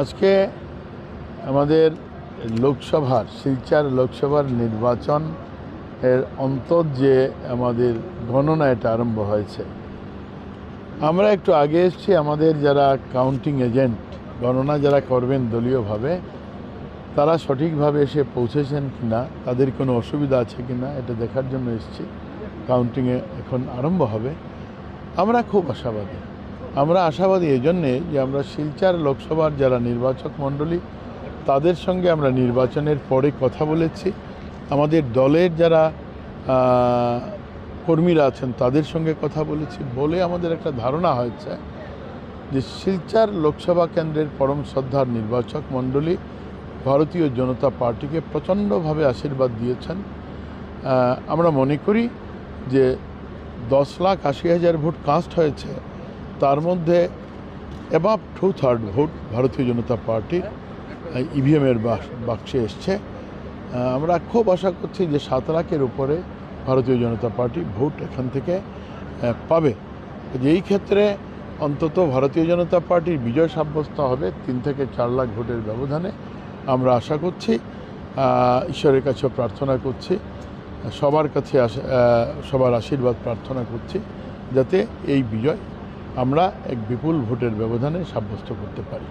আজকে আমাদের লোকসভার, শিলচার লোকসভার নির্বাচন এর অন্তর যে আমাদের গণনা এটা আরম্ভ হয়েছে। আমরা একটু আগে এসেছি, আমাদের যারা কাউন্টিং এজেন্ট গণনা যারা করবেন দলীয়ভাবে, তারা সঠিকভাবে এসে পৌঁছেছেন কি না তাদের কোনো অসুবিধা আছে কি না এটা দেখার জন্য এসেছি। কাউন্টিংয়ে এখন আরম্ভ হবে। আমরা খুব আশাবাদী। আমরা আশাবাদী এই জন্যে যে আমরা শিলচার লোকসভার যারা নির্বাচক মণ্ডলী, তাদের সঙ্গে আমরা নির্বাচনের পরে কথা বলেছি। আমাদের দলের যারা কর্মীরা আছেন, তাদের সঙ্গে কথা বলেছি বলে আমাদের একটা ধারণা হয়েছে যে শিলচার লোকসভা কেন্দ্রের পরম শ্রদ্ধার নির্বাচক মণ্ডলী ভারতীয় জনতা পার্টিকে প্রচণ্ডভাবে আশীর্বাদ দিয়েছেন। আমরা মনে করি যে দশ লাখ আশি হাজার ভোট কাস্ট হয়েছে। তার মধ্যে অ্যাবাভ টু থার্ড ভোট ভারতীয় জনতা পার্টির ইভিএমের বাক্সে এসছে। আমরা খুব আশা করছি যে সাত লাখের উপরে ভারতীয় জনতা পার্টি ভোট এখান থেকে পাবে। এই ক্ষেত্রে অন্তত ভারতীয় জনতা পার্টির বিজয় সাব্যস্ত হবে, তিন থেকে চার লাখ ভোটের ব্যবধানে। আমরা আশা করছি ঈশ্বরের কাছে প্রার্থনা করছি, সবার কাছে সবার আশীর্বাদ প্রার্থনা করছি, যাতে এই বিজয় আমরা এক বিপুল ভোটের ব্যবধানে সাব্যস্ত করতে পারি।